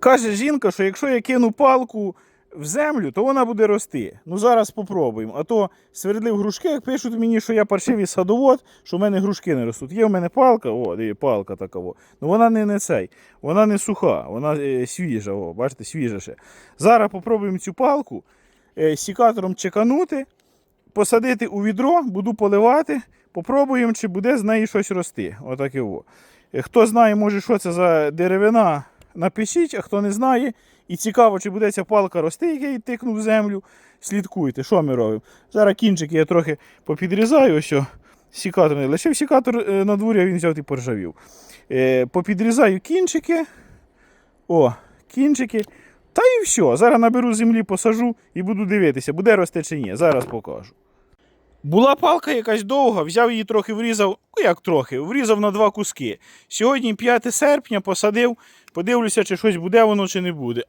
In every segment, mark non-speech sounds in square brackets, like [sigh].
Каже жінка, що якщо я кину палку в землю, то вона буде рости. Ну зараз спробуємо. А то свердлив грушки, як пишуть мені, що я паршивий садовод, що в мене грушки не ростуть. Є в мене палка, о, диви, палка така. О. Ну вона не, не цей, вона не суха, вона е, свіжа, о, бачите, свіжа ще. Зараз попробуємо цю палку е, сікатором чеканути, посадити у відро, буду поливати. Попробуємо, чи буде з неї щось рости. Отак і во. Е, Хто знає, може, що це за деревина, напишіть, а хто не знає. І цікаво, чи буде ця палка рости, як я її тикну в землю. Слідкуйте, що ми робимо. Зараз кінчики я трохи попідрізаю, ось сікатор не лишив сікатор е, на дворі, а він взяв і поржавів. Е, попідрізаю кінчики. О, кінчики. Та і все. Зараз наберу землі, посажу і буду дивитися, буде рости чи ні. Зараз покажу. Була палка якась довга, взяв її трохи врізав, ну як трохи, врізав на два куски. Сьогодні 5 серпня посадив, подивлюся, чи щось буде воно, чи не буде.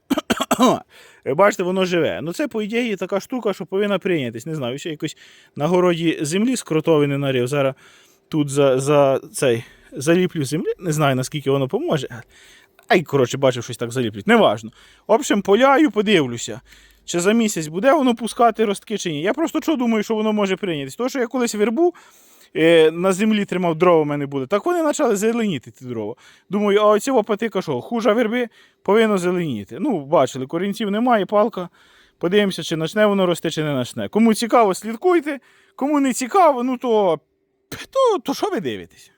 [coughs] Бачите, воно живе. Ну це, по ідеї, така штука, що повинна прийнятись. Не знаю, ще якось на городі землі з нарив. Зараз тут за, за цей заліплю землі. Не знаю, наскільки воно поможе. Ай, коротше, бачив, щось так заліплють. Неважно. В общем, поляю, подивлюся. Чи за місяць буде воно пускати ростки чи ні. Я просто що думаю, що воно може прийнятися. Тому що я колись вербу е, на землі тримав дрова в мене були. Так вони почали зеленіти ті дрова. Думаю, а оці патика що, хужа верби повинно зеленіти. Ну, бачили, корінців немає, палка. Подивимося, чи почне воно рости, чи не почне. Кому цікаво, слідкуйте. Кому не цікаво, ну то, то, то що ви дивитесь?